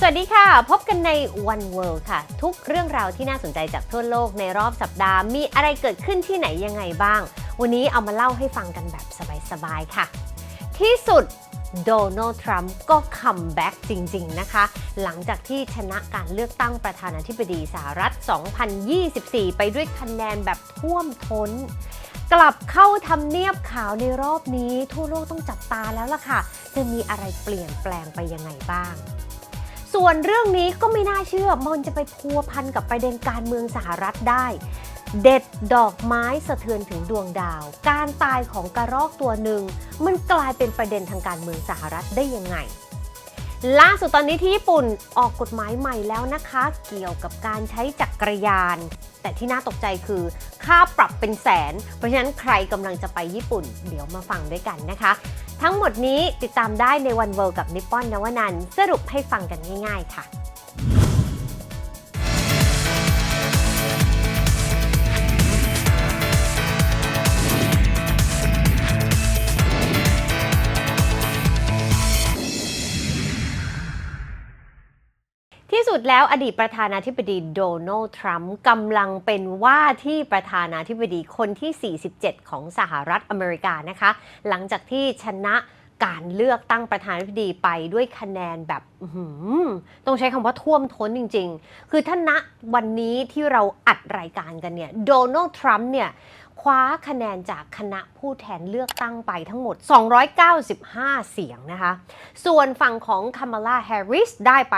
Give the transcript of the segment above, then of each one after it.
สวัสดีค่ะ พบกันใน One World ค่ะ ทุกเรื่องราวที่น่าสนใจจากทั่วโลกในรอบสัปดาห์ มีอะไรเกิดขึ้นที่ไหนยังไงบ้าง วันนี้เอามาเล่าให้ฟังกันแบบสบาย ๆ ค่ะ ที่สุดโดนัลด์ทรัมป์ก็คัมแบ็กจริง ๆ นะคะ หลังจากที่ชนะการเลือกตั้งประธานาธิบดีสหรัฐ 2024 ไปด้วยคะแนนแบบท่วมท้น กลับเข้าทำเนียบขาวในรอบนี้ ทั่วโลกต้องจับตาแล้วล่ะค่ะ จะมีอะไรเปลี่ยนแปลงไปยังไงบ้าง ส่วนเรื่องนี้ก็ไม่น่าเชื่อมันจะไปพัวพันกับประเด็นการเมืองสหรัฐได้ เด็ดดอกไม้สะเทือนถึงดวงดาว การตายของกระรอกตัวหนึ่งมันกลายเป็นประเด็นทางการเมืองสหรัฐได้ยังไง ล่าสุดตอนนี้ที่ญี่ปุ่นออกกฎหมายใหม่แล้วนะคะ เกี่ยวกับการใช้จักรยาน แต่ที่น่าตกใจคือ ค่าปรับเป็นแสน เพราะฉะนั้นใครกำลังจะไปญี่ปุ่น เดี๋ยวมาฟังด้วยกันนะคะ ทั้งหมดนี้ติดตามได้ในวันเวิ d กับนิปปอนนวนันสรุปให้ฟังกันง่ายๆค่ะ สุดแล้วอดีตประธานาธิบดีโดนัลด์ทรัมป์กำลังเป็นว่าที่ประธานาธิบดีคนที่ 47 ของสหรัฐอเมริกานะคะ หลังจากที่ชนะ การเลือกตั้งประธานาธิบดีไปด้วยคะแนนแบบต้องใช้คำว่าท่วมท้นจริง ๆ คือถ้าณวันนี้ที่เราอัดรายการกันเนี่ยโดนัลด์ทรัมป์เนี่ยคว้าคะแนนจากคณะผู้แทนเลือกตั้งไปทั้งหมด 295 เสียงนะคะ ส่วนฝั่งของคามาลาแฮร์ริสได้ไป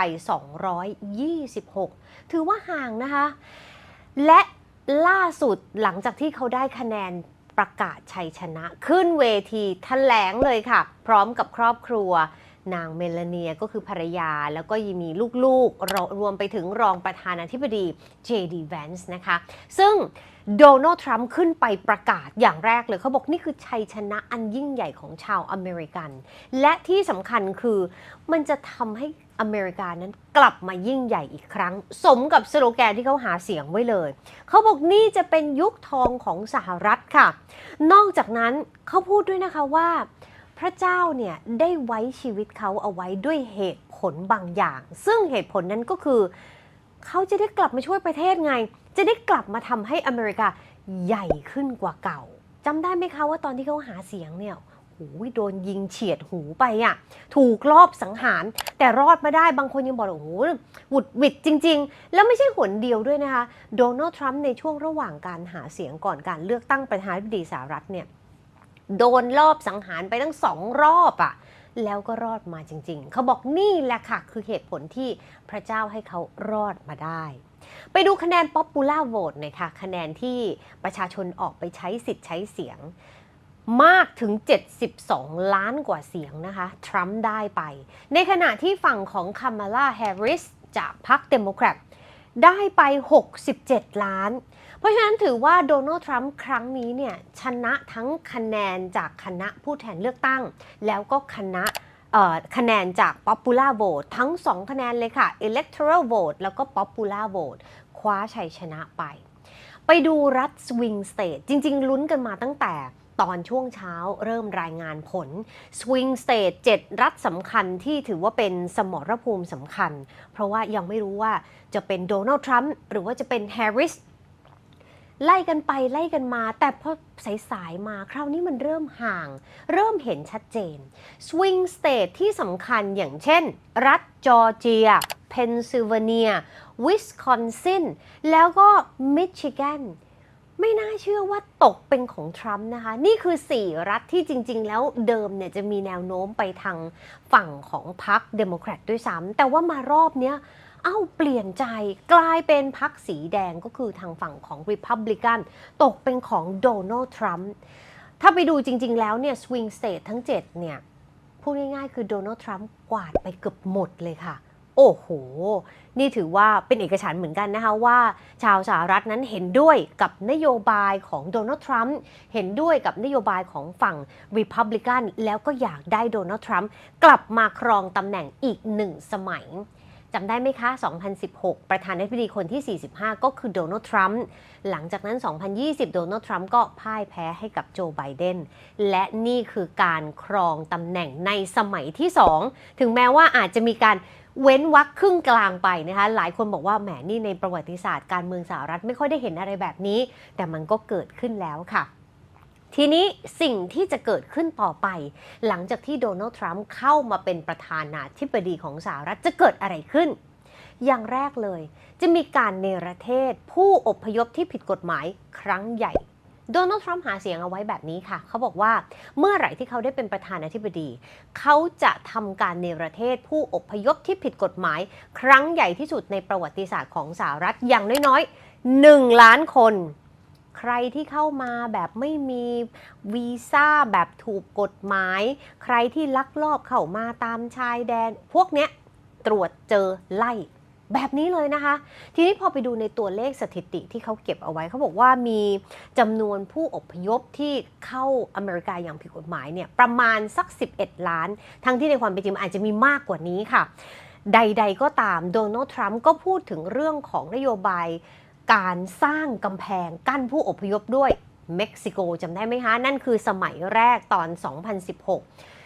226 ถือว่าห่างนะคะ และล่าสุดหลังจากที่เขาได้คะแนน ประกาศชัยชนะขึ้นเวทีแถลงเลยค่ะ พร้อมกับครอบครัว นางเมลาเนียก็คือภรรยา แล้วก็ยังมีลูกๆรรวมไปถึงรองประธานาธิบดี J.D. Vance นะคะ ซึ่งโดนัลด์ทรัมป์ขึ้นไปประกาศอย่างแรกเลยเขาบอกนี่คือชัยชนะอันยิ่งใหญ่ของชาวอเมริกัน และที่สำคัญคือมันจะทำให้ อเมริกานั้นกลับมายิ่งใหญ่อีกครั้ง สมกับสโลแกนที่เขาหาเสียงไว้เลย เขาบอกนี่จะเป็นยุคทองของสหรัฐค่ะ นอกจากนั้นเขาพูดด้วยนะคะว่า พระเจ้าเนี่ยได้ไว้ชีวิตเขาเอาไว้ด้วยเหตุผลบางอย่าง ซึ่งเหตุผลนั้นก็คือเขาจะได้กลับมาช่วยประเทศไง จะได้กลับมาทำให้อเมริกาใหญ่ขึ้นกว่าเก่าจำได้ไหมคะว่าตอนที่เขาหาเสียงเนี่ย โอ้โดนยิงเฉียดหูไปอะ่ะถูกลอบสังหาร แต่รอดมาได้บางคนยังบอกโอ้โหหวุดหวิดจริง ๆ แล้วไม่ใช่หนเดียวด้วยนะคะโดนัลด์ทรัมป์ในช่วงระหว่างการหาเสียงก่อนการเลือกตั้งประธานาธิบดีสหรัฐเนี่ยโดนรอบสังหารไปตั้งสองรอบอะ่ะแล้วก็รอดมาจริง ๆ เขาบอกนี่แหละค่ะ คือเหตุผลที่พระเจ้าให้เขารอดมาได้ ไปดูคะแนน popular vote หน่อยค่ะ คะแนนที่ประชาชนออกไปใช้สิทธิ์ใช้เสียง มากถึง 72 ล้านกว่าเสียงนะคะ ทรัมป์ได้ไป ในขณะที่ฝั่งของคามาลาแฮร์ริสจากพรรคเดโมแครตได้ไป 67 ล้าน เพราะฉะนั้นถือว่าโดนัลด์ทรัมป์ครั้งนี้เนี่ยชนะทั้งคะแนนจากคณะผู้แทนเลือกตั้ง แล้วก็คณะคะแนนจาก popular vote ทั้ง 2 คะแนนเลยค่ะ electoral vote แล้วก็ popular vote คว้าชัยชนะไป ไปดูรัฐสวิงสเตทจริง ๆ ลุ้นกันมาตั้งแต่ ตอนช่วงเช้าเริ่มรายงานผลสวิงสเตท7รัฐสำคัญที่ถือว่าเป็นสมรภูมิสำคัญ เพราะว่ายังไม่รู้ว่าจะเป็นโดนัลด์ทรัมป์หรือว่าจะเป็นแฮร์ริสไล่กันไปไล่กันมา แต่พอสายๆมาคราวนี้มันเริ่มห่าง เริ่มเห็นชัดเจนสวิงสเตทที่สำคัญอย่างเช่น รัฐจอร์เจีย เพนซิลเวเนีย วิสคอนซิน แล้วก็มิชิแกน ไม่น่าเชื่อว่าตกเป็นของทรัมป์นะคะ นี่คือ 4 รัฐที่จริง ๆ แล้วเดิมเนี่ยจะมีแนวโน้มไปทางฝั่งของพรรคเดโมแครตด้วยซ้ำแต่ว่ามารอบเนี้ยเอ้าเปลี่ยนใจกลายเป็นพรรคสีแดงก็คือทางฝั่งของ Republican ตกเป็นของโดนัลด์ทรัมป์ถ้าไปดูจริง ๆ แล้วเนี่ยสวิงสเตททั้ง 7 เนี่ยพูดง่ายๆ คือโดนัลด์ทรัมป์กวาดไปเกือบหมดเลยค่ะ โอ้โห นี่ถือว่าเป็นเอกฉันเหมือนกันนะคะว่า ชาวสหรัฐนั้นเห็นด้วยกับนโยบายของโดนัลด์ทรัมป์เห็นด้วยกับนโยบายของฝั่ง Republican แล้วก็อยากได้โดนัลด์ทรัมป์กลับมาครองตำแหน่งอีกหนึ่งสมัยจำได้ไหมคะ 2016 ประธานาธิบดีคนที่ 45 ก็คือโดนัลด์ทรัมป์ หลังจากนั้น 2020 โดนัลด์ทรัมป์ก็พ่ายแพ้ให้กับโจไบเดน และนี่คือการครองตำแหน่งในสมัยที่ 2 ถึงแม้ว่าอาจจะมีการ เว้นวักครึ่งกลางไปนะคะ หลายคนบอกว่าแหมนี่ในประวัติศาสตร์การเมืองสหรัฐไม่ค่อยได้เห็นอะไรแบบนี้ แต่มันก็เกิดขึ้นแล้วค่ะทีนี้สิ่งที่จะเกิดขึ้นต่อไป หลังจากที่โดนัลด์ทรัมป์เข้ามาเป็นประธานาธิบดีของสหรัฐจะเกิดอะไรขึ้น อย่างแรกเลย จะมีการเนรเทศผู้อพยพที่ผิดกฎหมายครั้งใหญ่ โดนัลด์ทรัมป์หาเสียงเอาไว้แบบนี้ค่ะ เขาบอกว่าเมื่อไหร่ที่เขาได้เป็นประธานาธิบดี เขาจะทำการเนรเทศผู้อพยพที่ผิดกฎหมาย ครั้งใหญ่ที่สุดในประวัติศาสตร์ของสหรัฐอย่างน้อยๆ 1 ล้านคน ใครที่เข้ามาแบบไม่มีวีซ่าแบบถูกกฎหมาย ใครที่ลักลอบเข้ามาตามชายแดน พวกเนี้ยตรวจเจอไล่ แบบนี้เลยนะคะ ทีนี้พอไปดูในตัวเลขสถิติที่เขาเก็บเอาไว้เขาบอกว่ามีจำนวนผู้อพยพที่เข้าอเมริกาอย่างผิดกฎหมายเนี่ยประมาณสัก 11 ล้าน ทั้งที่ในความเป็นจริงอาจจะมีมากกว่านี้ค่ะ ใด ๆ ก็ตามโดนัลด์ทรัมป์ก็พูดถึงเรื่องของนโยบายการสร้างกำแพงกั้นผู้อพยพด้วยเม็กซิโกจำได้ไหมคะ นั่นคือสมัยแรกตอน 2016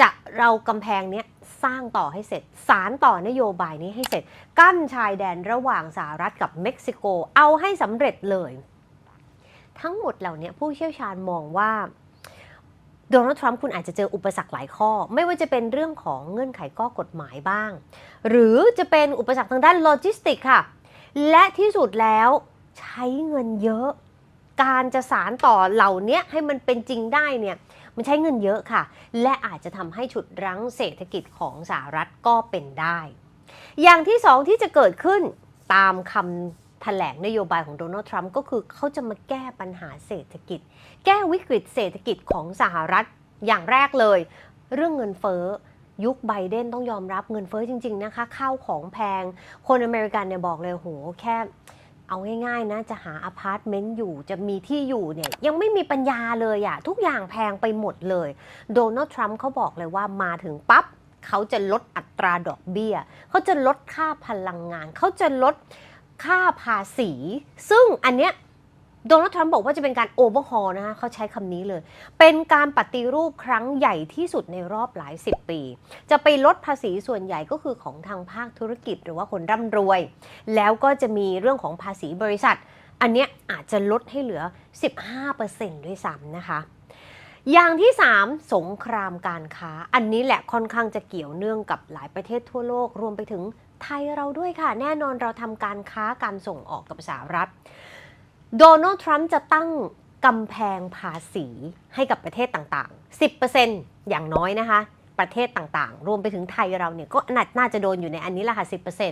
จะเรากำแพงเนี้ยสร้างต่อให้เสร็จ สารต่อนโยบายนี้ให้เสร็จ กั้นชายแดนระหว่างสหรัฐกับเม็กซิโกเอาให้สำเร็จเลย ทั้งหมดเหล่านี้ผู้เชี่ยวชาญมองว่าโดนัลด์ทรัมป์คุณอาจจะเจออุปสรรคหลายข้อ ไม่ว่าจะเป็นเรื่องของเงื่อนไขข้อกฎหมายบ้าง หรือจะเป็นอุปสรรคทางด้านโลจิสติกค่ะ และที่สุดแล้วใช้เงินเยอะ การจะสารต่อเหล่านี้ให้มันเป็นจริงได้เนี่ย มันใช้เงินเยอะค่ะ และอาจจะทำให้ฉุดรั้งเศรษฐกิจของสหรัฐก็เป็นได้ อย่างที่สองที่จะเกิดขึ้นตามคำแถลงนโยบายของโดนัลด์ทรัมป์ก็คือเขาจะมาแก้ปัญหาเศรษฐกิจ แก้วิกฤตเศรษฐกิจของสหรัฐอย่างแรกเลย เรื่องเงินเฟ้อยุคไบเดนต้องยอมรับเงินเฟ้อจริง ๆ นะคะ ข้าวของแพง คนอเมริกันเนี่ยบอกเลยโหแค่ เอาง่ายๆนะจะหาอพาร์ตเมนต์อยู่จะมีที่อยู่เนี่ยยังไม่มีปัญญาเลยอะทุกอย่างแพงไปหมดเลย โดนัลด์ทรัมป์เขาบอกเลยว่ามาถึงปั๊บเขาจะลดอัตราดอกเบี้ย เขาจะลดค่าพลังงาน เขาจะลดค่าภาษี ซึ่งอันเนี้ย โดนัลด์ทรัมป์บอกว่าจะเป็นการโอเวอร์ฮอลนะคะเขาใช้คำนี้เลย เป็นการปฏิรูปครั้งใหญ่ที่สุดในรอบหลายสิบปี จะไปลดภาษีส่วนใหญ่ก็คือของทางภาคธุรกิจ หรือว่าคนร่ำรวย แล้วก็จะมีเรื่องของภาษีบริษัท อันเนี้ยอาจจะลดให้เหลือ 15%ด้วยซ้ำนะคะอย่างที่ 3 สงครามการค้า อันนี้แหละค่อนข้างจะเกี่ยวเนื่องกับหลายประเทศทั่วโลกรวมไปถึงไทยเราด้วยค่ะ แน่นอนเราทำการค้าการส่งออกกับสหรัฐ โดนัลด์ทรัมป์จะตั้งกำแพงภาษีให้กับประเทศต่างๆ 10%อย่างน้อยนะคะ ประเทศต่างๆ รวมไปถึงไทยเราเนี่ยก็น่าน่าจะโดนอยู่ในอันนี้ละค่ะ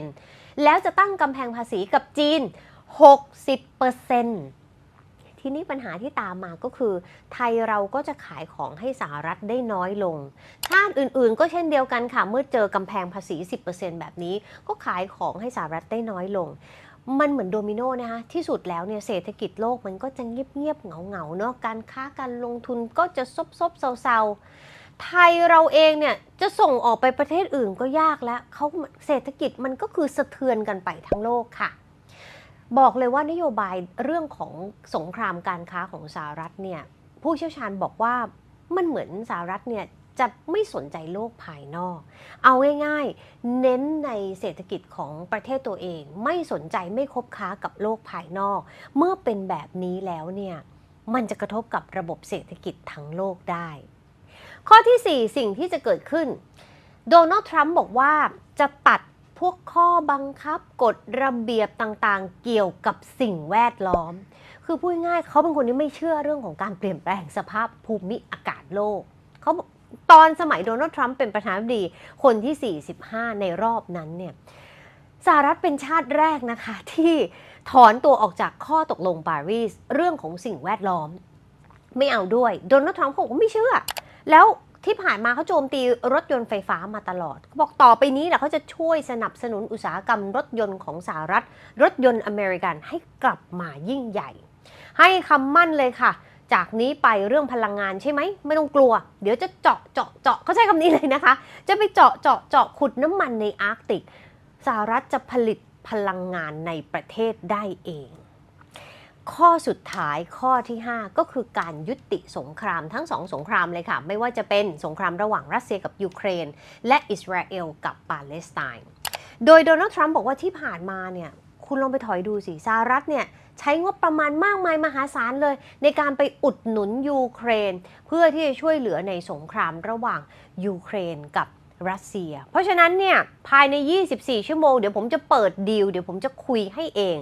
10%แล้วจะตั้งกำแพงภาษีกับจีน 60%ทีนี้ปัญหาที่ตามมาก็คือ ไทยเราก็จะขายของให้สหรัฐได้น้อยลง ชาติอื่นๆ ก็เช่นเดียวกันค่ะ เมื่อเจอกำแพงภาษี 10%แบบนี้ ก็ขายของให้สหรัฐได้น้อยลง มันเหมือนโดมิโนนะคะที่สุดแล้วเนี่ยเศรษฐกิจโลกมันก็จะเงียบๆเหงาๆเนาะการค้าการลงทุนก็จะซบๆเซาๆ ไทยเราเองเนี่ยจะส่งออกไปประเทศอื่นก็ยากแล้วเขาเศรษฐกิจมันก็คือสะเทือนกันไปทั้งโลกค่ะ บอกเลยว่านโยบายเรื่องของสงครามการค้าของสหรัฐเนี่ยผู้เชี่ยวชาญบอกว่ามันเหมือนสหรัฐเนี่ย จะไม่สนใจโลกภายนอก เอาง่ายๆ เน้นในเศรษฐกิจของประเทศตัวเอง ไม่สนใจไม่คบค้ากับโลกภายนอก เมื่อเป็นแบบนี้แล้วเนี่ยมันจะกระทบกับระบบเศรษฐกิจทั้งโลกได้ ข้อที่ 4 สิ่งที่จะเกิดขึ้น โดนัลด์ทรัมป์บอกว่าจะตัดพวกข้อบังคับกฎระเบียบต่างๆ เกี่ยวกับสิ่งแวดล้อม คือพูดง่ายๆเขาเป็นคนที่ไม่เชื่อเรื่องของการเปลี่ยนแปลงสภาพภูมิอากาศโลก เขาบอก ตอนสมัยโดนัลด์ทรัมป์เป็นประธานาธิบดีคนที่ 45 ในรอบนั้นเนี่ยสหรัฐเป็นชาติแรกนะคะที่ถอนตัวออกจากข้อตกลงปารีสเรื่องของสิ่งแวดล้อม ไม่เอาด้วยโดนัลด์ทรัมป์เขาบอกว่าไม่เชื่อ แล้วที่ผ่านมาเขาโจมตีรถยนต์ไฟฟ้ามาตลอดเขาบอกต่อไปนี้แหละเขาจะช่วยสนับสนุนอุตสาหกรรมรถยนต์ของสหรัฐ รถยนต์อเมริกันให้กลับมายิ่งใหญ่ ให้คำมั่นเลยค่ะ จากนี้ไปเรื่องพลังงานใช่ไหมไม่ต้องกลัว เดี๋ยวจะเจาะเจาะเจาะเขาใช้คำนี้เลยนะคะ จะไปเจาะเจาะเจาะขุดน้ำมันในอาร์กติกสหรัฐจะผลิตพลังงานในประเทศได้เอง ข้อสุดท้ายข้อที่ 5 ก็คือการยุติสงครามทั้งสองสงครามเลยค่ะ ไม่ว่าจะเป็นสงครามระหว่างรัสเซียกับยูเครน และอิสราเอลกับปาเลสไตน์โดยโดนัลด์ทรัมป์บอกว่าที่ผ่านมาเนี่ยคุณลองไปถอยดูสิสหรัฐเนี่ย ใช้งบประมาณมากมายมหาศาลเลย ในการไปอุดหนุนยูเครน เพื่อที่จะช่วยเหลือในสงครามระหว่างยูเครนกับรัสเซีย เพราะฉะนั้นเนี่ยภายใน 24 ชั่วโมง เดี๋ยวผมจะเปิดดีล เดี๋ยวผมจะคุยให้เอง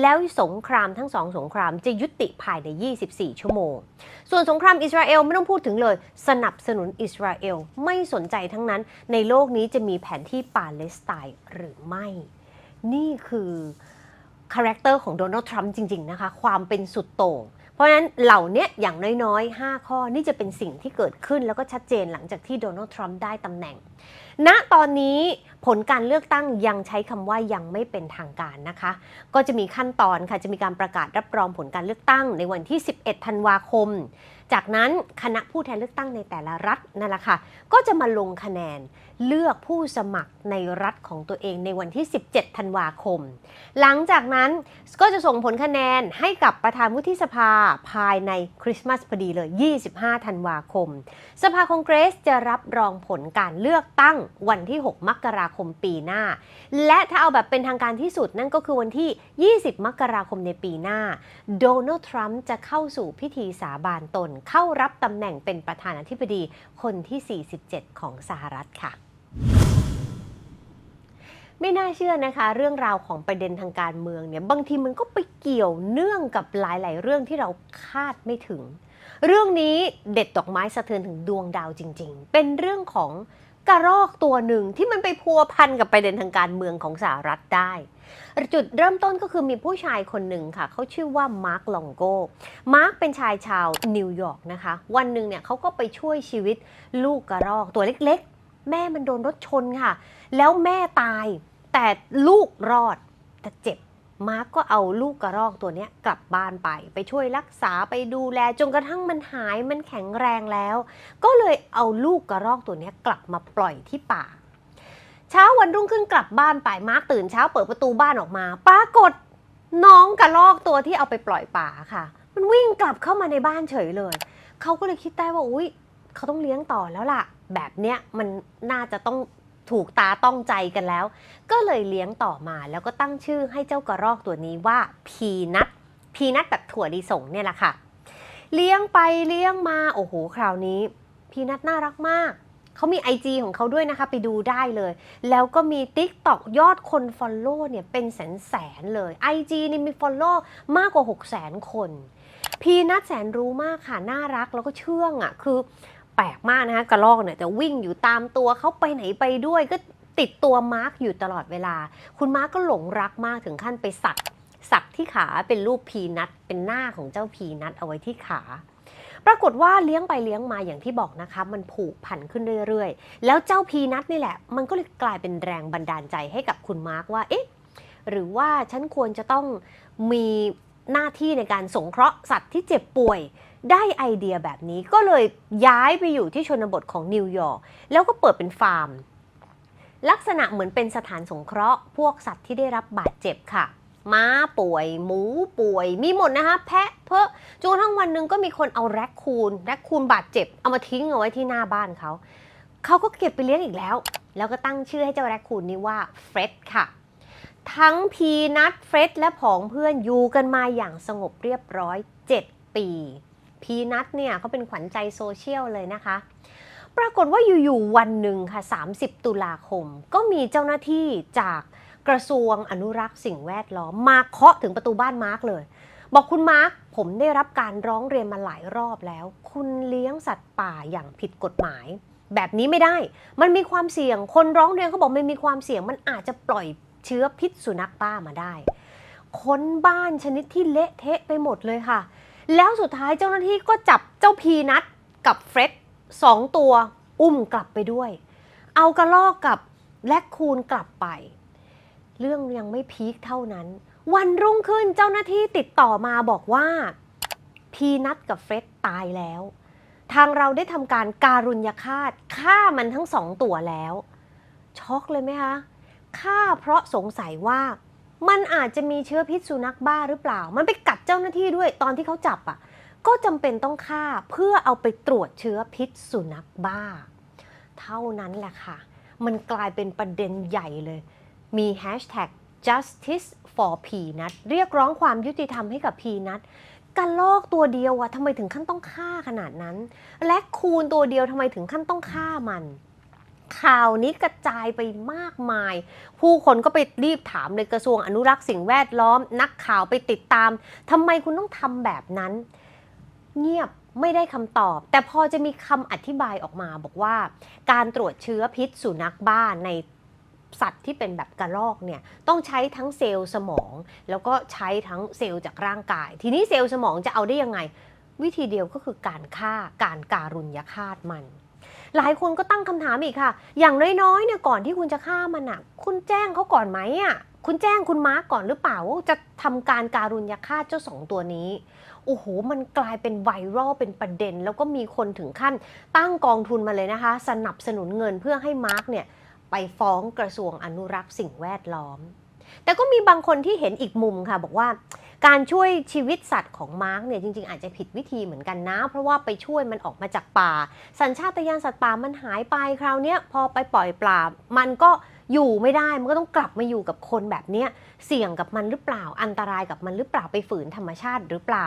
แล้วสงครามทั้งสองสงครามจะยุติภายใน 24 ชั่วโมง ส่วนสงครามอิสราเอลไม่ต้องพูดถึงเลย สนับสนุนอิสราเอลไม่สนใจทั้งนั้น ในโลกนี้จะมีแผนที่ปาเลสไตน์หรือไม่ นี่คือ คาแรคเตอร์ของโดนัลด์ทรัมป์จริง ๆ นะคะ ความเป็นสุดโต่งเพราะฉะนั้นเหล่านี้อย่างน้อยๆ 5 ข้อนี่จะเป็นสิ่งที่เกิดขึ้นแล้วก็ชัดเจนหลังจากที่โดนัลด์ทรัมป์ได้ตำแหน่ง ณตอนนี้ผลการเลือกตั้งยังใช้คำว่ายังไม่เป็นทางการนะคะ ก็จะมีขั้นตอนค่ะจะมีการประกาศรับรองผลการเลือกตั้งในวันที่ 11 ธันวาคม จากนั้นคณะผู้แทนเลือกตั้งในแต่ละรัฐนั่นแหละค่ะก็จะมาลงคะแนน เลือกผู้สมัครในรัฐของตัวเองในวันที่ 17 ธันวาคม หลังจากนั้นก็จะส่งผลคะแนนให้กับประธานวุฒิสภาภายในคริสต์มาสพอดีเลย 25 ธันวาคม สภาคองเกรสจะรับรองผลการเลือกตั้งวันที่ 6 มกราคมปีหน้า และถ้าเอาแบบเป็นทางการที่สุดนั่นก็คือวันที่ 20 มกราคมในปีหน้า โดนัลด์ทรัมป์จะเข้าสู่พิธีสาบานตน เข้ารับตำแหน่งเป็นประธานาธิบดีคนที่ 47 ของสหรัฐค่ะ ไม่น่าเชื่อนะคะ เรื่องราวของประเด็นทางการเมืองเนี่ยบางทีมันก็ไปเกี่ยวเนื่องกับหลาย ๆ เรื่องที่เราคาดไม่ถึง เรื่องนี้เด็ดดอกไม้สะเทือนถึงดวงดาวจริง ๆ เป็นเรื่องของกระรอกตัวหนึ่งที่มันไปพัวพันกับประเด็นทางการเมืองของสหรัฐได้ จุดเริ่มต้นก็คือมีผู้ชายคนหนึ่งค่ะ เขาชื่อว่ามาร์คลองโกมาร์คเป็นชายชาวนิวยอร์กนะคะ วันหนึ่งเนี่ยเขาก็ไปช่วยชีวิตลูกกระรอกตัวเล็ก แม่มันโดนรถชนค่ะ แล้วแม่ตาย แต่ลูกรอดแต่เจ็บมาร์กก็เอาลูกกระรอกตัวนี้กลับบ้านไป ไปช่วยรักษาไปดูแลจนกระทั่งมันหายมันแข็งแรงแล้ว ก็เลยเอาลูกกระรอกตัวนี้กลับมาปล่อยที่ป่า เช้าวันรุ่งขึ้นกลับบ้านไปมาร์กตื่นเช้าเปิดประตูบ้านออกมา ปรากฏน้องกระรอกตัวที่เอาไปปล่อยป่าค่ะ มันวิ่งกลับเข้ามาในบ้านเฉยเลย เขาก็เลยคิดได้ว่าอุ้ยเขาต้องเลี้ยงต่อแล้วล่ะ แบบเนี้ยมันน่าจะต้องถูกตาต้องใจกันแล้ว ก็เลยเลี้ยงต่อมาแล้วก็ตั้งชื่อให้เจ้ากระรอกตัวนี้ว่าพีนัทพีนัทแบบถั่วลิสงเนี่ยแหละค่ะ เลี้ยงไปเลี้ยงมาโอ้โหคราวนี้ พีนัทน่ารักมากเขามี IG ของเขาด้วยนะคะ ไปดูได้เลย แล้วก็มี TikTok ยอดคน Follow เนี่ยเป็นแสนแสนๆเลย IG นี่มี Follow มากกว่า 6 0 0 0 0 0 คน พีนัทแสนรู้มากค่ะ น่ารักแล้วก็เชื่องอะ่ะ คือ ปลกมากนะคะกระรอกเนี่ยจะวิ่งอยู่ตามตัวเขาไปไหนไปด้วยก็ติดตัวมาร์กอยู่ตลอดเวลา คุณมาร์กก็หลงรักมากถึงขั้นไปสัก สักที่ขาเป็นรูปพีนัทเป็นหน้าของเจ้าพีนัทเอาไว้ที่ขา ปรากฏว่าเลี้ยงไปเลี้ยงมาอย่างที่บอกนะคะ มันผูกพันขึ้นเรื่อยๆ แล้วเจ้าพีนัทนี่แหละ มันก็เลยกลายเป็นแรงบันดาลใจให้กับคุณมาร์กว่าเอ๊ะหรือว่าฉันควรจะต้องมีหน้าที่ในการสงเคราะห์สัตว์ที่เจ็บป่วย ได้ไอเดียแบบนี้ก็เลยย้ายไปอยู่ที่ชนบทของนิวยอร์กแล้วก็เปิดเป็นฟาร์ม ลักษณะเหมือนเป็นสถานสงเคราะห์ พวกสัตว์ที่ได้รับบาดเจ็บค่ะ ม้าป่วย หมูป่วย มีหมดนะคะ แพะเพอะจนทั่งวันหนึ่งก็มีคนเอาแรคคูนแรคคูนบาดเจ็บ เอามาทิ้งเอาไว้ที่หน้าบ้านเขา เขาก็เก็บไปเลี้ยงอีกแล้ว แล้วก็ตั้งชื่อให้เจ้าแรคคูนนี้ว่าเฟร็ดค่ะทั้งพีนัทเฟร็ดและผองเพื่อนอยู่กันมาอย่างสงบเรียบร้อย 7 ปี พีนัทเนี่ยเขาเป็นขวัญใจโซเชียลเลยนะคะ ปรากฏว่าอยู่ๆวันหนึ่งค่ะ 30 ตุลาคม ก็มีเจ้าหน้าที่จากกระทรวงอนุรักษ์สิ่งแวดล้อมมาเคาะถึงประตูบ้านมาร์กเลย บอกคุณมาร์กผมได้รับการร้องเรียนมาหลายรอบแล้ว คุณเลี้ยงสัตว์ป่าอย่างผิดกฎหมาย แบบนี้ไม่ได้ มันมีความเสี่ยงคนร้องเรียนเขาบอกมันมีความเสี่ยง มันอาจจะปล่อยเชื้อพิษสุนัขบ้ามาได้ ค้นบ้านชนิดที่เละเทะไปหมดเลยค่ะ แล้วสุดท้ายเจ้าหน้าที่ก็จับเจ้าพีนัทกับเฟร็ดสองตัวอุ้มกลับไปด้วย เอากระลอกกับแลคคูนกลับไป เรื่องยังไม่พีคเท่านั้น วันรุ่งขึ้นเจ้าหน้าที่ติดต่อมาบอกว่า พีนัทกับเฟร็ดตายแล้ว ทางเราได้ทำการการุญยฆาตฆ่ามันทั้งสองตัวแล้ว ช็อกเลยไหมคะฆ่าเพราะสงสัยว่า มันอาจจะมีเชื้อพิษสุนัขบ้าหรือเปล่า มันไปกัดเจ้าหน้าที่ด้วยตอนที่เขาจับอะ ก็จำเป็นต้องฆ่าเพื่อเอาไปตรวจเชื้อพิษสุนัขบ้า เท่านั้นแหละค่ะ มันกลายเป็นประเด็นใหญ่เลย มี hashtag justice for peanut เรียกร้องความยุติธรรมให้กับ peanut กระลอกตัวเดียวอะทำไมถึงขั้นต้องฆ่าขนาดนั้น และคูณตัวเดียวทำไมถึงขั้นต้องฆ่ามัน ข่าวนี้กระจายไปมากมาย ผู้คนก็ไปรีบถามเลยกระทรวงอนุรักษ์สิ่งแวดล้อม นักข่าวไปติดตามทำไมคุณต้องทำแบบนั้น เงียบไม่ได้คำตอบ แต่พอจะมีคำอธิบายออกมาบอกว่า การตรวจเชื้อพิษสุนัขบ้าในสัตว์ที่เป็นแบบกระรอกเนี่ยต้องใช้ทั้งเซลล์สมอง แล้วก็ใช้ทั้งเซลล์จากร่างกาย ทีนี้เซลล์สมองจะเอาได้ยังไง วิธีเดียวก็คือการฆ่าการการุญยฆาตมัน หลายคนก็ตั้งคำถามอีกค่ะ อย่างน้อยๆเนี่ยก่อนที่คุณจะฆ่ามันอะ คุณแจ้งเขาก่อนไหมอะคุณแจ้งคุณมาร์กก่อนหรือเปล่าว่าจะทำการการุญยฆาตเจ้าสองตัวนี้โอ้โหมันกลายเป็นไวรัลเป็นประเด็น แล้วก็มีคนถึงขั้นตั้งกองทุนมาเลยนะคะ สนับสนุนเงินเพื่อให้มาร์กเนี่ยไปฟ้องกระทรวงอนุรักษ์สิ่งแวดล้อม แต่ก็มีบางคนที่เห็นอีกมุมค่ะบอกว่าการช่วยชีวิตสัตว์ของมาร์กเนี่ยจริงๆอาจจะผิดวิธีเหมือนกันนะ เพราะว่าไปช่วยมันออกมาจากป่า สัญชาตญาณสัตว์ป่ามันหายไปคราวเนี้ยพอไปปล่อยปลามันก็อยู่ไม่ได้มันก็ต้องกลับมาอยู่กับคนแบบเนี้ยเสี่ยงกับมันหรือเปล่า อันตรายกับมันหรือเปล่าไปฝืนธรรมชาติหรือเปล่า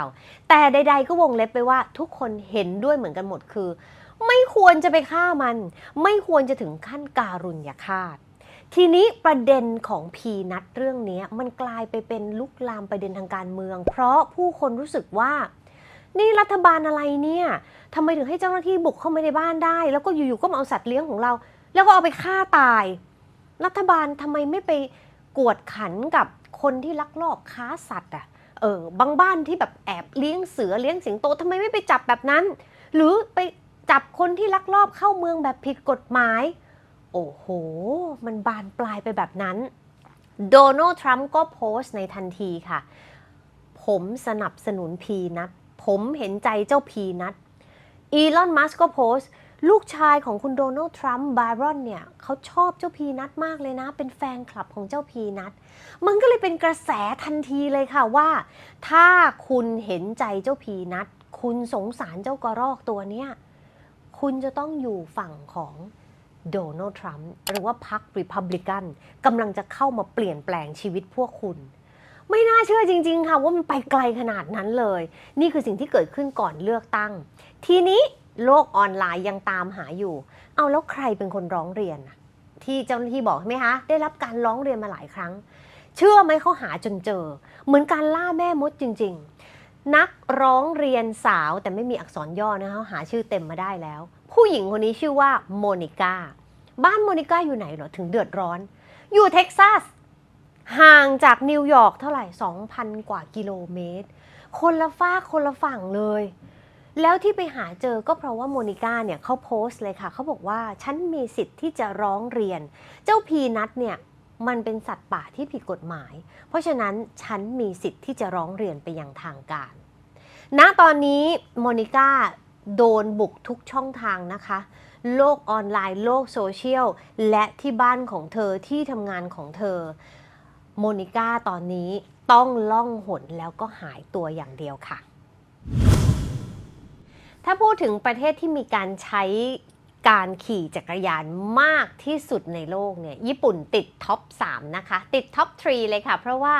แต่ใด ๆ ก็วงเล็บไปว่าทุกคนเห็นด้วยเหมือนกันหมดคือ ไม่ควรจะไปฆ่ามัน ไม่ควรจะถึงขั้นการุญยฆาต ทีนี้ประเด็นของพีนัทเรื่องนี้มันกลายไปเป็นลุกลามประเด็นทางการเมือง เพราะผู้คนรู้สึกว่า นี่รัฐบาลอะไรเนี่ยทำไมถึงให้เจ้าหน้าที่บุกเข้ามาในบ้านได้ แล้วก็อยู่ๆก็มาเอาสัตว์เลี้ยงของเรา แล้วก็เอาไปฆ่าตาย รัฐบาลทำไมไม่ไปกวดขันกับคนที่ลักลอบค้าสัตว์อะเออบางบ้านที่แบบแอบเลี้ยงเสือเลี้ยงสิงโตทำไมไม่ไปจับแบบนั้น หรือไปจับคนที่ลักลอบเข้าเมืองแบบผิดกฎหมาย โอ้โห มันบานปลายไปแบบนั้น โดนัลด์ทรัมป์ก็โพสต์ในทันทีค่ะ ผมสนับสนุนพีนัทผมเห็นใจเจ้าพีนัทอีลอน มัสก์ก็โพสต์ ลูกชายของคุณโดนัลด์ทรัมป์บารอนเนี่ยเขาชอบเจ้าพีนัทมากเลยนะ เป็นแฟนคลับของเจ้าพีนัทมันก็เลยเป็นกระแสทันทีเลยค่ะว่า ถ้าคุณเห็นใจเจ้าพีนัทคุณสงสารเจ้ากระรอกตัวเนี้ยคุณจะต้องอยู่ฝั่งของ โดนัลด์ทรัมป์หรือว่าพรรคริพับลิกันกำลังจะเข้ามาเปลี่ยนแปลงชีวิตพวกคุณ ไม่น่าเชื่อจริง ๆ ค่ะ ว่ามันไปไกลขนาดนั้นเลย นี่คือสิ่งที่เกิดขึ้นก่อนเลือกตั้ง ทีนี้โลกออนไลน์ยังตามหาอยู่ เอาแล้วใครเป็นคนร้องเรียน ที่เจ้าหน้าที่บอกใช่ไหมคะ ได้รับการร้องเรียนมาหลายครั้ง เชื่อไหมเขาหาจนเจอ เหมือนการล่าแม่มดจริง ๆ นักร้องเรียนสาวแต่ไม่มีอักษรย่อนะคะหาชื่อเต็มมาได้แล้ว ผู้หญิงคนนี้ชื่อว่าโมนิก้าบ้านโมนิก้าอยู่ไหนเหรอถึงเดือดร้อน อยู่เท็กซัสห่างจากนิวยอร์กเท่าไหร่ 2,000 กว่ากิโลเมตร คนละฝ้าคนละฝั่งเลย แล้วที่ไปหาเจอก็เพราะว่าโมนิก้าเนี่ยเขาโพสต์เลยค่ะ เขาบอกว่าฉันมีสิทธิ์ที่จะร้องเรียน เจ้าพีนัทเนี่ยมันเป็นสัตว์ป่าที่ผิดกฎหมาย เพราะฉะนั้นฉันมีสิทธิ์ที่จะร้องเรียนไปยังทางการ ณ ตอนนี้โมนิก้า โดนบุกทุกช่องทางนะคะ โลกออนไลน์ โลกโซเชียล และที่บ้านของเธอที่ทำงานของเธอ โมนิก้าตอนนี้ต้องล่องหนแล้วก็หายตัวอย่างเดียวค่ะ ถ้าพูดถึงประเทศที่มีการใช้ การขี่จักรยานมากที่สุดในโลกเนี่ยญี่ปุ่นติดท็อป 3 นะคะ ติดท็อป 3 เลยค่ะ เพราะว่า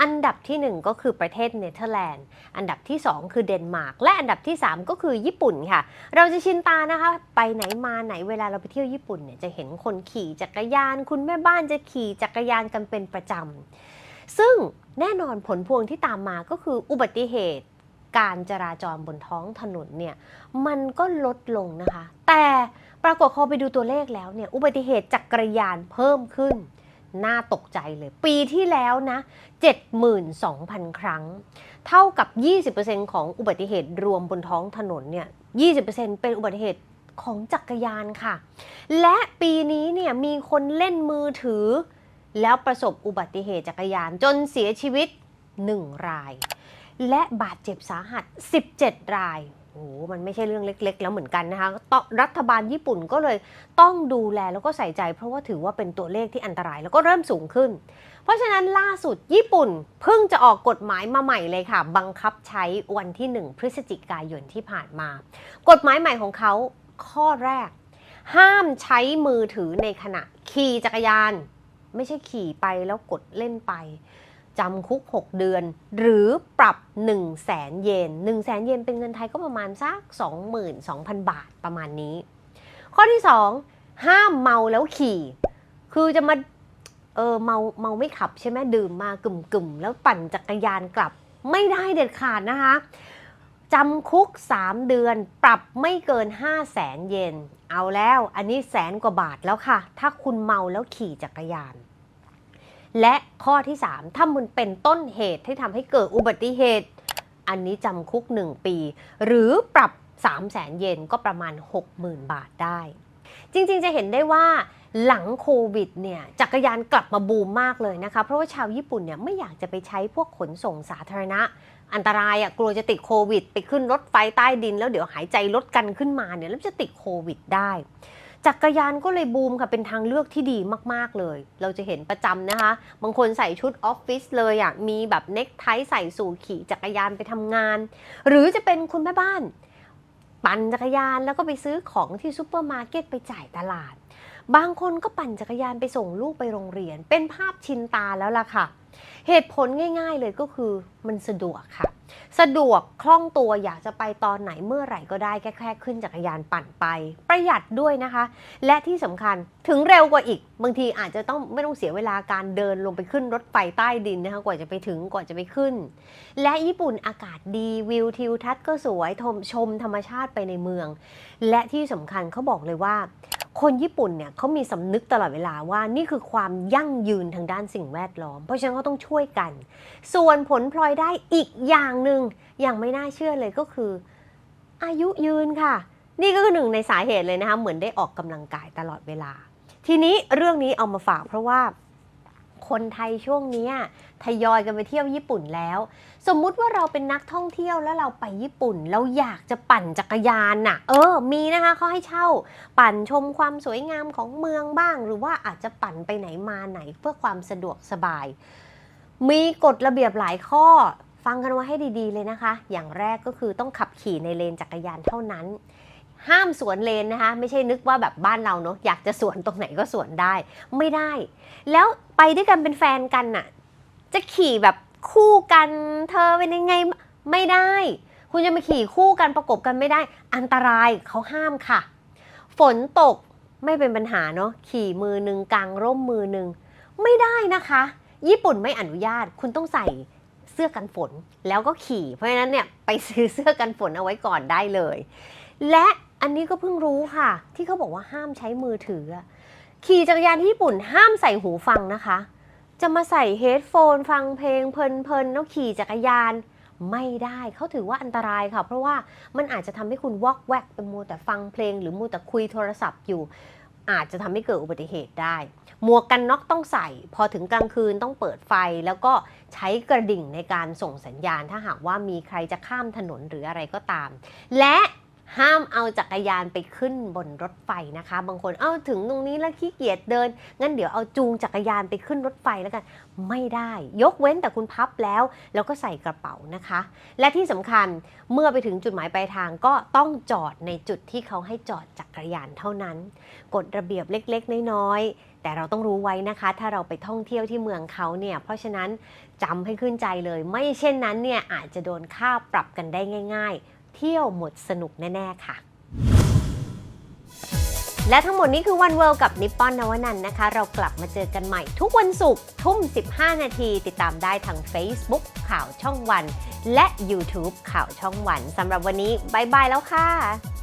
อันดับทีหนึ่1 ก็คือประเทศเนเธอร์แลนด์ อันดับที่ 2 คือเดนมาร์กและอันดับที่ 3 ก็คือญี่ปุ่นค่ะ เราจะชินตานะคะ ไปไหนมาไหนเวลาเราไปเที่ยวญี่ปุ่นเนี่ยจะเห็นคนขี่จักรยาน คุณแม่บ้านจะขี่จักรยานกันเป็นประจำซึ่งแน่นอนผลพวงที่ตามมาก็คืออุบัติเหตุการจราจรบนท้องถนนเนี่ยมันก็ลดลงนะคะ แต่ ปรากฏพอไปดูตัวเลขแล้วเนี่ยอุบัติเหตุจักรยานเพิ่มขึ้น น่าตกใจเลย ปีที่แล้วนะ 72,000 ครั้ง เท่ากับ 20%ของอุบัติเหตุรวมบนท้องถนนเนี่ย 20%เป็นอุบัติเหตุของจักรยานค่ะ และปีนี้เนี่ยมีคนเล่นมือถือ แล้วประสบอุบัติเหตุจักรยานจนเสียชีวิต 1 ราย และบาดเจ็บสาหัส 17 ราย โอ้โหมันไม่ใช่เรื่องเล็ก ๆ แล้วเหมือนกันนะคะรัฐบาลญี่ปุ่นก็เลยต้องดูแลแล้วก็ใส่ใจ เพราะว่าถือว่าเป็นตัวเลขที่อันตรายแล้วก็เริ่มสูงขึ้น เพราะฉะนั้นล่าสุดญี่ปุ่นเพิ่งจะออกกฎหมายมาใหม่เลยค่ะ บังคับใช้วันที่ 1 พฤศจิกายนที่ผ่านมา กฎหมายใหม่ของเขาข้อแรก ห้ามใช้มือถือในขณะขี่จักรยาน ไม่ใช่ขี่ไปแล้วกดเล่นไป จำคุก 6 เดือน หรือปรับ 1 0 0 0 0แสนเยน1 0 0 0 0แสนเยนเป็นเงินไทยก็ประมาณสัก 22,000 บาทประมาณนี้ ข้อที่ 2 ห้ามเมาแล้วขี่ คือจะมาเออเมาเมาไม่ขับใช่ไหมดื่มมากึ่มๆ แล้วปั่นจักรยานกลับไม่ได้เด็ดขาดนะคะจำคุก 3 เดือนปรับไม่เกิน 5 0 0แสนเยน เอาแล้วอันนี้แสนกว่าบาทแล้วค่ะ ถ้าคุณเมาแล้วขี่จักรยาน และข้อที่ 3 ถ้ามันเป็นต้นเหตุที่ทำให้เกิดอุบัติเหตุ อันนี้จำคุก 1 ปี หรือปรับ 3 0 0แสนเยนก็ประมาณ 60,000 บาทได้ จริงๆจะเห็นได้ว่าหลังโควิดเนี่ยจักรยานกลับมาบูมมากเลยนะคะ เพราะว่าชาวญี่ปุ่นเนี่ยไม่อยากจะไปใช้พวกขนส่งสาธารณะ อันตรายอะ่ะกลัวจะติดโควิด ไปขึ้นรถไฟใต้ดิน แล้วเดี๋ยวหายใจลดกันขึ้นมาเนี่ยแล้วจะติดโควิดได้ จักรยานก็เลยบูมค่ะเป็นทางเลือกที่ดีมากๆเลย เราจะเห็นประจำนะคะ บางคนใส่ชุดออฟฟิศเลยอะ่ะมีแบบเน็กไทใส่สู่ขี่จักรยานไปทำงาน หรือจะเป็นคุณแม่บ้าน ปั่นจักรยานแล้วก็ไปซื้อของที่ซูเปอร์มาร์เก็ตไปจ่ายตลาด บางคนก็ปั่นจักรยานไปส่งลูกไปโรงเรียน เป็นภาพชินตาแล้วล่ะค่ะ เหตุผลง่าย ๆเลยก็คือมันสะดวกค่ะ สะดวกคล่องตัวอยากจะไปตอนไหนเมื่อไหร่ก็ได้แค่แค่ขึ้นจักรยานปั่นไป ประหยัดด้วยนะคะ และที่สำคัญถึงเร็วกว่าอีก บางทีอาจจะต้องไม่ต้องเสียเวลาการเดินลงไปขึ้นรถไฟใต้ดินนะคะกว่าจะไปถึงกว่าจะไปขึ้น และญี่ปุ่นอากาศดีวิวทิวทัศน์ก็สวยชมชมธรรมชาติไปในเมือง และที่สำคัญเขาบอกเลยว่า คนญี่ปุ่นเนี่ยเขามีสำนึกตลอดเวลาว่านี่คือความยั่งยืนทางด้านสิ่งแวดล้อม เพราะฉะนั้นเขาต้องช่วยกัน ส่วนผลพลอยได้อีกอย่างหนึ่งอย่างไม่น่าเชื่อเลยก็คือ อายุยืนค่ะ นี่ก็คือหนึ่งในสาเหตุเลยนะคะเหมือนได้ออกกำลังกายตลอดเวลา ทีนี้เรื่องนี้เอามาฝากเพราะว่า คนไทยช่วงนี้ทยอยกันไปเที่ยวญี่ปุ่นแล้ว สมมุติว่าเราเป็นนักท่องเที่ยวแล้วเราไปญี่ปุ่น เราอยากจะปั่นจักรยานน่ะ เออ มีนะคะเขาให้เช่า ปั่นชมความสวยงามของเมืองบ้าง หรือว่าอาจจะปั่นไปไหนมาไหนเพื่อความสะดวกสบาย มีกฎระเบียบหลายข้อ ฟังกันไว้ให้ดีๆเลยนะคะ อย่างแรกก็คือต้องขับขี่ในเลนจักรยานเท่านั้น ห้ามสวนเลนนะคะ ไม่ใช่นึกว่าแบบบ้านเราเนาะอยากจะสวนตรงไหนก็สวนได้ ไม่ได้ แล้วไปด้วยกันเป็นแฟนกันน่ะ จะขี่แบบคู่กันเธอเป็นยังไงไม่ได้ คุณจะมาขี่คู่กันประกบกันไม่ได้ อันตรายเขาห้ามค่ะ ฝนตกไม่เป็นปัญหาเนาะขี่มือหนึ่งกลางร่มมือหนึ่งไม่ได้นะคะ ญี่ปุ่นไม่อนุญาตคุณต้องใส่เสื้อกันฝนแล้วก็ขี่ เพราะฉะนั้นเนี่ยไปซื้อเสื้อกันฝนเอาไว้ก่อนได้เลย และ อันนี้ก็เพิ่งรู้ค่ะ ที่เขาบอกว่าห้ามใช้มือถือ ขี่จักรยานที่ญี่ปุ่นห้ามใส่หูฟังนะคะ จะมาใส่เฮดโฟนฟังเพลงเพลินๆแล้วขี่จักรยานไม่ได้เขาถือว่าอันตรายค่ะ เพราะว่ามันอาจจะทำให้คุณวอกแวกไปมัวแต่ฟังเพลง หรือมัวแต่คุยโทรศัพท์อยู่ อาจจะทำให้เกิดอุบัติเหตุได้ หมวกกันน็อกต้องใส่ พอถึงกลางคืนต้องเปิดไฟ แล้วก็ใช้กระดิ่งในการส่งสัญญาณ ถ้าหากว่ามีใครจะข้ามถนนหรืออะไรก็ตาม และ ห้ามเอาจักรยานไปขึ้นบนรถไฟนะคะ บางคนเอาถึงตรงนี้แล้วขี้เกียจเดิน งั้นเดี๋ยวเอาจูงจักรยานไปขึ้นรถไฟแล้วกัน ไม่ได้ ยกเว้นแต่คุณพับแล้ว แล้วก็ใส่กระเป๋านะคะ และที่สำคัญเมื่อไปถึงจุดหมายปลายทางก็ต้องจอดในจุดที่เขาให้จอดจักรยานเท่านั้นกฎระเบียบเล็กๆ น้อยๆ แต่เราต้องรู้ไว้นะคะ ถ้าเราไปท่องเที่ยวที่เมืองเขาเนี่ย เพราะฉะนั้นจำให้ขึ้นใจเลย ไม่เช่นนั้นเนี่ยอาจจะโดนค่าปรับกันได้ง่าย ๆ เที่ยวหมดสนุกแน่ ๆ ค่ะ และทั้งหมดนี้คือวันเวิลด์กับนิปปอนนวนันนะคะ เรากลับมาเจอกันใหม่ทุกวันศุกร์ทุ่ม 15 นาที ติดตามได้ทาง Facebook ข่าวช่องวัน และ YouTube ข่าวช่องวันสำหรับวันนี้บายบายแล้วค่ะ